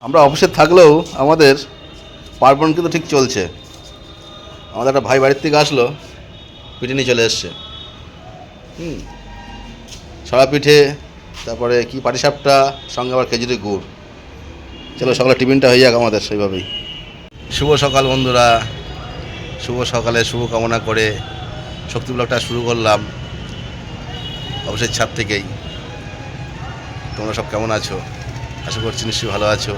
আমরা অফিসে থাকলেও আমাদের পার্বণ কিন্তু ঠিক চলছে। আমাদের একটা ভাই বাড়ির থেকে আসলো, পিঠে নিয়ে চলে এসছে। হুম। ছড়া পিঠে, তারপরে কি পাটিসাপটা সঙ্গে আবার খেজুরি গুড়। চলো সকালে টিফিনটা হয়ে যাক আমাদের সেইভাবেই। শুভ সকাল বন্ধুরা। শুভ সকালে শুভ কামনা করে শক্তি ব্লগটা শুরু করলাম অফিসের ছাদ থেকেই। তোমরা সব কেমন আছো? আশা করছি নিশ্চয়ই ভালো আছো।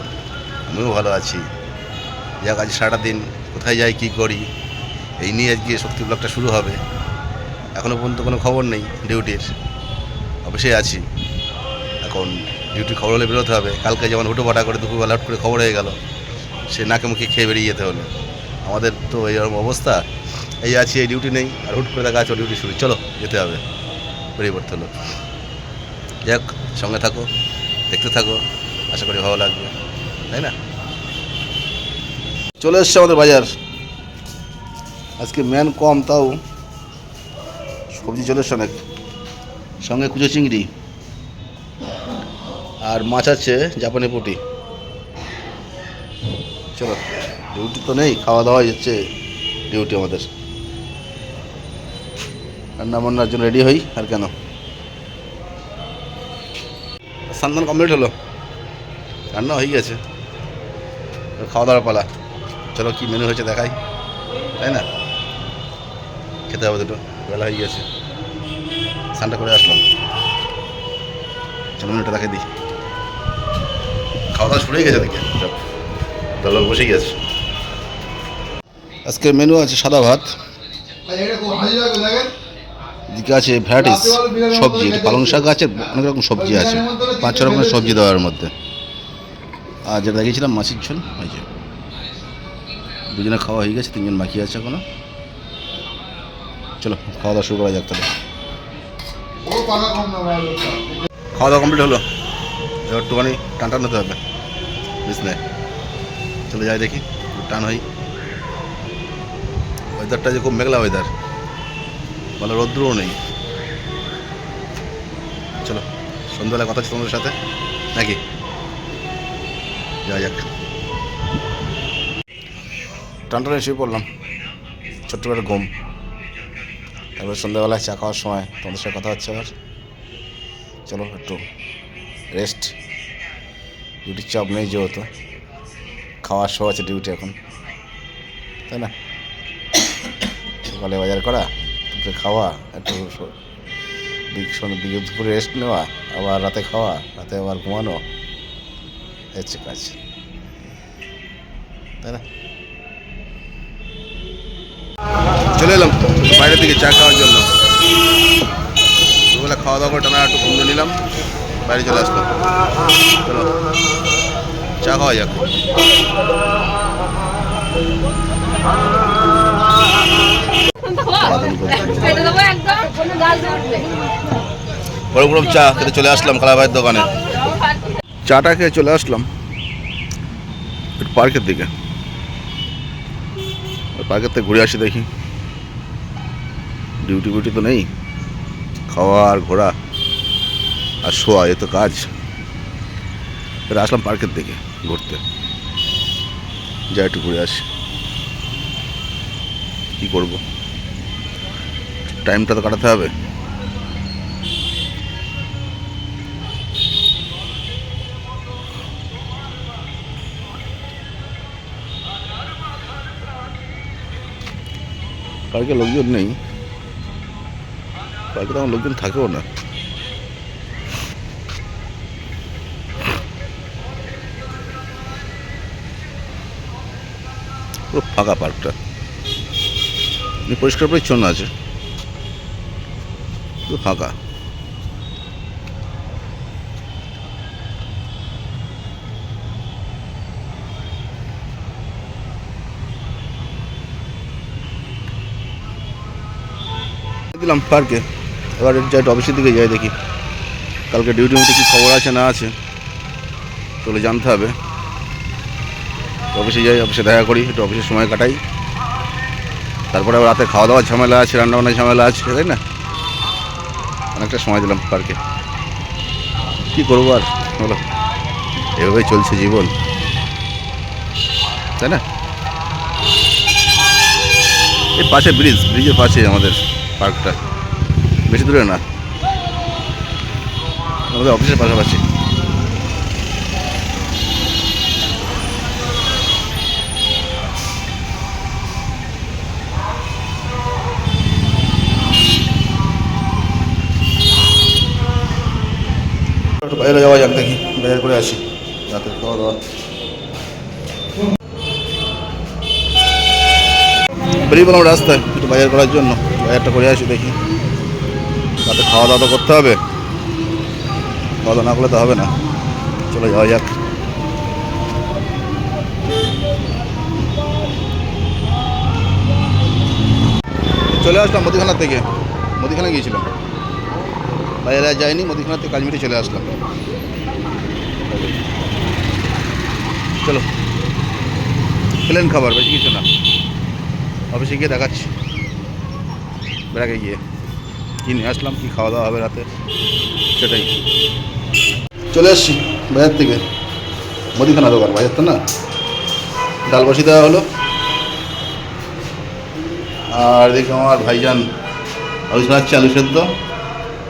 আমিও ভালো আছি। যাক, আজ সারাটা দিন কোথায় যাই, কী করি? এই নিয়ে আজকে শক্তি ব্লগটা শুরু হবে। এখনও পর্যন্ত কোনো খবর নেই ডিউটির। অফিসে আছি। এখন ডিউটির খবর হলে বেরোতে হবে। কালকে যেমন হুটো পাটা করে দুপুরবেলা হট করে খবর হয়ে গেল, সে নাকে মুখে খেয়ে বেরিয়ে যেতে হলো। আমাদের তো এইরকম অবস্থা। এই আছি, এই ডিউটি নেই। আর হুট করে দেখা আছে ডিউটি শুরু। চলো, যেতে হবে। বেরিয়ে পড়তে হলো যাক, সঙ্গে থাকো, দেখতে থাকো। আশা করি ভালো লাগবে। তাই না? চলে এসছে আমাদের বাজার। আজকে ম্যান কম, তাও সবজি চলে এসছে অনেক। সঙ্গে কুচো চিংড়ি আর মাছ আছে জাপানি পুটি। চলো ডিউটি তো নেই খাওয়া দাওয়া যাচ্ছে ডিউটি আমাদের। রান্না বান্নার জন্য রেডি হই, আর কেন? সান্দান কমপ্লিট হলো। রান্না হয়ে গেছে। খাওয়া দাওয়ার পালা। চলো কি মেনু হয়েছে দেখাই। তাই না? খেতে হবে দুটো। বেলা হয়ে গেছে। স্নানটা করে আসলাম। চলো মেনুটা দেখাই দিই। খাওয়া দাওয়া শুরুই গেছে দেখে দল বসেই গেছে। আজকের মেনু আছে সাদা ভাত। এদিকে আছে ভ্যারাইটিস সবজি, পালং শাক আছে, অনেক রকম সবজি আছে। পাঁচ ছ রকমের সবজি দেওয়ার মধ্যে। আর যেটা দেখিয়েছিলাম, মাসির ঝোল। ওই যে, দুজনে খাওয়া হয়ে গেছে, তিনজন বাকি আছে এখনও। চলো, খাওয়া দাওয়া শুরু করা যাক তাহলে। খাওয়া দাওয়া কমপ্লিট হলো? এবার একটুখানি টান টান হতে হবে। বিছনায় চলে যাই দেখি টান হই। ওয়েদারটা যে খুব মেঘলা ওয়েদার ভালো রৌদ্রও নেই। চলো সন্ধ্যাবেলা কথা হচ্ছে তোমাদের সাথে। নাকি? যা যাক টানটানে শুয়ে পড়লাম। ছোট্ট করে ঘুম। তারপর সন্ধ্যাবেলায় চা খাওয়ার সময় তোমাদের সাথে কথা হচ্ছে আবার। চলো একটু রেস্ট ডিউটির চাপ নেই যেহেতু। খাওয়ার শো আছে ডিউটি এখন। তাই না? সকালে বাজার করা, দুপুরে খাওয়া, একটু দুপুরে রেস্ট নেওয়া, আবার রাতে খাওয়া, রাতে আবার ঘুমানো। হচ্ছে কাজ। তাই না? চলে এলাম বাইরের দিকে চা খাওয়ার জন্য। দুবেলা খাওয়া দাওয়া করে টানা একটু ঘুম দিয়ে নিলাম বাইরে চলে আসলাম। চলো চা খাওয়া যাক। গরম। গরম চা খেতে চলে আসলাম কালা ভাইয়ের দোকানে। চাটা খেয়ে চলে আসলাম। পার্কের দিকে। পার্কের থেকে ঘুরে আসি দেখি। ডিউটি বিউটি তো নেই। খাওয়া আর ঘোরা আর শোয়া, এ তো কাজ। এবার আসলাম পার্কের দিকে ঘুরতে। যা একটু ঘুরে আসি। কী করব? টাইমটা তো কাটাতে হবে। পার্কে লোকজন নেই। পার্কে তেমন লোকজন থাকেও না। পুরো ফাঁকা পার্কটা। পরিষ্কার পরিচ্ছন্ন আছে। পুরো ফাঁকা। দিলাম পার্কে। এবার যাই অফিসের দিকে যাই দেখি। কালকে ডিউটি মধ্যে কী খবর আছে, না আছে? তোলে জানতে হবে। অফিসে যাই অফিসে দেখা করি, একটু অফিসের সময় কাটাই। তারপরে আবার রাতে খাওয়া দাওয়ার ঝামেলা আছে রান্নাবান্নার ঝামেলা আছে, তাই না? অনেকটা সময় দিলাম পার্কে। কী করব আর? বলো। এভাবেই চলছে জীবন। তাই না? এই পাশে ব্রিজ ব্রিজের পাশে আমাদের। পার্কটা। বেশি দূরে না। আমাদের অফিসের পাশাপাশি। বাইরে যাওয়া যাক দেখি বাজার করে আসি। রাতে খাওয়া দাওয়া। বেরিয়ে পেলাম রাস্তায় একটু বাজার করার জন্য। বাজারটা করে আসি দেখি। তাতে খাওয়া দাওয়া করতে হবে। খাওয়া দাওয়া না করলে তো হবে না। চলে যাওয়া যাক। চলে আসলাম মুদিখানা থেকে। মুদিখানা গিয়েছিলাম। বাইরে যাইনি মুদিখানা থেকে কাজ মিটে চলে আসলাম। চলো। প্লেন খাবার, বেশি কিছু না। অফিসে গিয়ে দেখাচ্ছি। বেড়াকে গিয়ে। কী নিয়ে আসলাম কী খাওয়া দাওয়া হবে রাতে? সেটাই। চলে আসছি বাজার থেকে। মুদিখানা দোকান বাজার তো না? ডাল বসি দেওয়া হলো। আর দেখি আমার ভাইজান আলু ছাড়াচ্ছে আলু সেদ্ধ।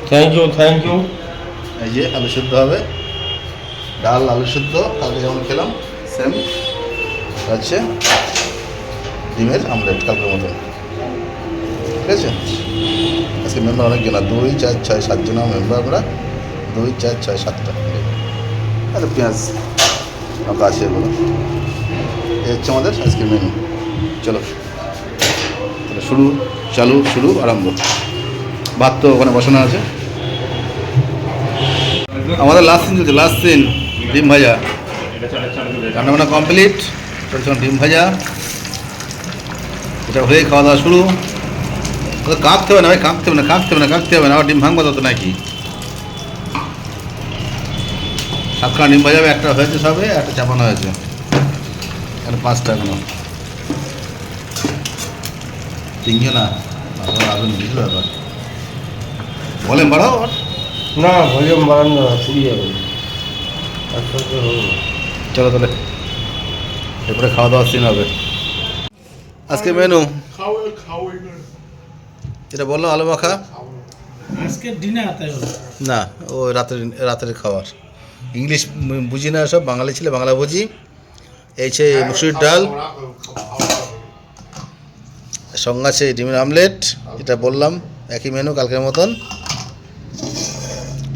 থ্যাংক ইউ থ্যাংক ইউ এই যে আলু সেদ্ধ হবে। ডাল আলু সেদ্ধ। কালকে যেমন খেলাম সেম হচ্ছে ডিমের আমলেট কালকের মতন ঠিক আছে? আজকে মেম্বার অনেকজন, আর দুই, চার, ছয় সাতজন মেম্বার আমরা। দুই, চার, ছয়, সাতটা। আর পেঁয়াজ লঙ্কা আছে এগুলো। এই হচ্ছে আমাদের আজকের মেনু চলো। শুরু, চালু, শুরু, আরম্ভ। ভাত তো ওখানে বসানো আছে। আমাদের লাস্ট সিন চলছে লাস্ট সিন ডিম ভাজা। রান্না বান্না কমপ্লিট চলছে ডিম ভাজা। এটা হয়ে খাওয়া দাওয়া শুরু। কাঁপতে হবে না ভাই কাঁপতে হবে না কাঁপতে হবে না কাঁপতে হবে না আবার ডিম ভাঙবো তো নাকি? সাতখানা ডিম ভাজা হবে, একটা হয়েছে সবে একটা চাপানো হয়েছে। একটা পাঁচটা এখনও। তিনজন না আগুন বুঝলো এবার। বলেন বাড়াও না ভলিউম বাড়ানো না ফুরিয়ে যাবে একসাথে হবে চলো তাহলে এরপরে খাওয়া দাওয়ার সিন হবে। আজকে মেনু? এটা বলল আলু মাখা? আজকে ডিনার না ও রাতের রাতের খাবার। ইংলিশ বুঝি না সব বাঙালি ছেলে বাংলা বুঝি। এই যে মুসুরির ডাল। সঙ্গে আছে ডিমের আমলেট এটা বললাম একই মেনু কালকের মতন।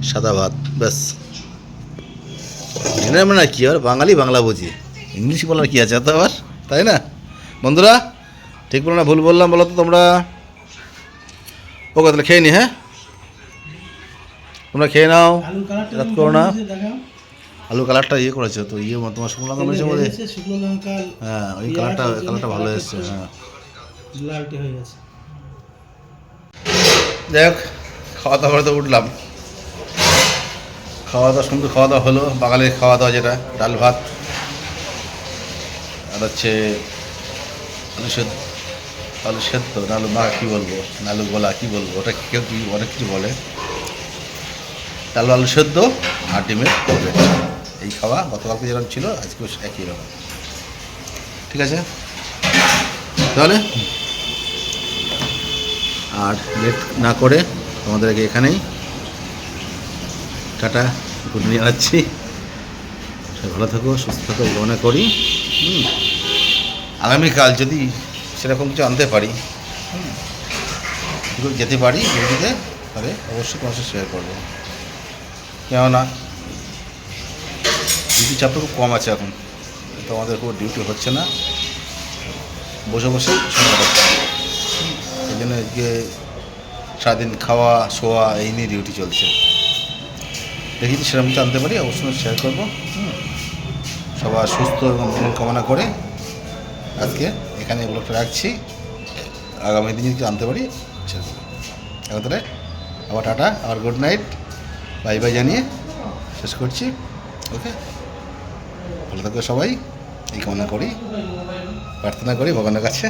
সাদা ভাত ব্যাস। ডিনার মানে কি আর? বাঙালি বাংলা বুঝি। ইংলিশ বলার কি আছে এত আবার? তাই না? বন্ধুরা? ঠিক বলো না ভুল বললাম বলো তো তোমরা? ওকে তাহলে খেয়ে নি হ্যাঁ? তোমরা খেয়ে নাও রাত করো না। আলু কালারটা ইয়ে করেছ তো ইয়ে তোমার শুকনো লঙ্কা মেরেছো শুকনো হ্যাঁ ওই কালারটা কালারটা ভালো এসছে হ্যাঁ। যাই হোক খাওয়া দাওয়া করে তো উঠলাম। খাওয়া দাওয়া সুন্দর খাওয়া দাওয়া হলো বাঙালির খাওয়া দাওয়া যেটা ডাল ভাত আর হচ্ছে আলু সেদ্ধ। আলু সেদ্ধ না আলু মাখা কী বলব? না আলু গোলা কী বলব? ওটা কেউ কি অনেক কিছু বলে। তাহলে আলু সেদ্ধ আর ডিমের এই খাওয়া গতকালকে যেরকম ছিল, আজকেও একই রকম। ঠিক আছে? তাহলে? আর লেট না করে তোমাদেরকে এখানেই টাটা, গুড সবাই ভালো থাকো, সুস্থ থাকো মনে করি। আগামীকাল যদি সেরকম কিছু আনতে পারি। যেতে পারি ডিউটিতে তাহলে অবশ্যই তোমার সাথে শেয়ার করব। কেননা ডিউটি চাপটা খুব কম আছে এখন। তো আমাদের খুব ডিউটি হচ্ছে না। বসে বসে সময় এই জন্য আজকে সারাদিন খাওয়া, শোয়া, এই নিয়ে ডিউটি চলছে। দেখি সেরকম কিছু আনতে পারি, অবশ্যই শেয়ার করব। সবার সুস্থ এবং মঙ্গল কামনা করে আজকে এখানে ব্লগটা রাখছি। আগামী দিন যদি আনতে পারি এখন তাহলে আবার টাটা, আবার গুড নাইট বাই বাই জানিয়ে শেষ করছি। ওকে ভালো থাকবে সবাই। এই কামনা করি। প্রার্থনা করি ভগবানের কাছে।